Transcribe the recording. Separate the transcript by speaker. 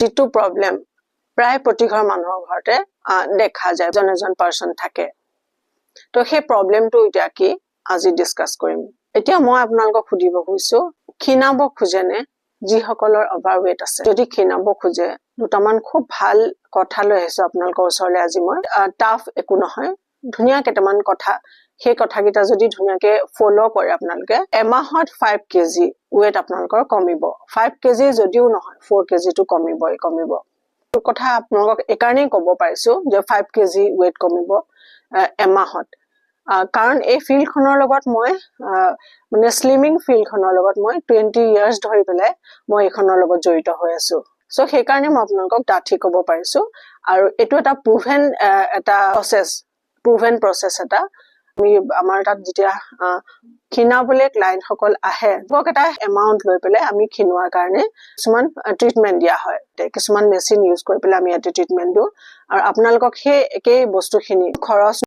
Speaker 1: যিটো প্ৰব্লেম প্ৰায় প্ৰতিঘৰ মানুহৰ ঘৰতে দেখা যায় এজন এজন পাৰ্চন থাকে। তো সেই প্ৰব্লেমটো এতিয়া কি? আজি ডিছকাছ কৰিম। এতিয়া মই আপোনালোকক সুধিব খুজিছো ক্ষীণাব খোজেনে যিসকলৰ অভাৰ ৱেট আছে? যদি ক্ষীণাব খোজে দুটামান খুব ভাল কথা লৈ আহিছো আপোনালোকৰ ওচৰলৈ আজি মই। টাফ একো নহয় ধুনীয়া কেইটামান কথা। সেই কথাকেইটা যদি ধুনীয়াকে ফ'ল' কৰে আপোনালোকে এমাহত ফাইভ কেজি ৱেট আপোনালোকৰ কমিব। ফাইভ কেজি যদিও নহয় ফ'ৰ কেজিটো কমিবই কমিব। কথা আপোনালোকক এইকাৰণেই ক'ব পাৰিছো যে ফাইভ কেজি ৱেট কমিব এমাহত। কাৰণ এই ফিল্ডখনৰ লগত মই মানে শ্লিমিং ফিল্ডখনৰ লগত মই টুৱেণ্টি ইয়াৰ্ছ ধৰি পেলাই মই এইখনৰ লগত জড়িত হৈ আছো। চ' সেইকাৰণে মই আপোনালোকক ডাঠি ক'ব পাৰিছো। আৰু এইটো এটা প্ৰুভেন এটা প্ৰচেছ প্ৰুভেন প্ৰচেছ এটা। আমি আমাৰ তাত যেতিয়া আহ, ক্ষীণাবলৈ ক্লায়েণ্টসকল আহে তেওঁলোকক এটা এমাউণ্ট লৈ পেলাই আমি ক্ষীণোৱাৰ কাৰণে কিছুমান ট্ৰিটমেণ্ট দিয়া হয়। কিছুমান মেচিন ইউজ কৰি পেলাই আমি ইয়াতে ট্ৰিটমেণ্ট দিওঁ। আৰু আপোনালোকক সেই একেই বস্তুখিনি খৰচ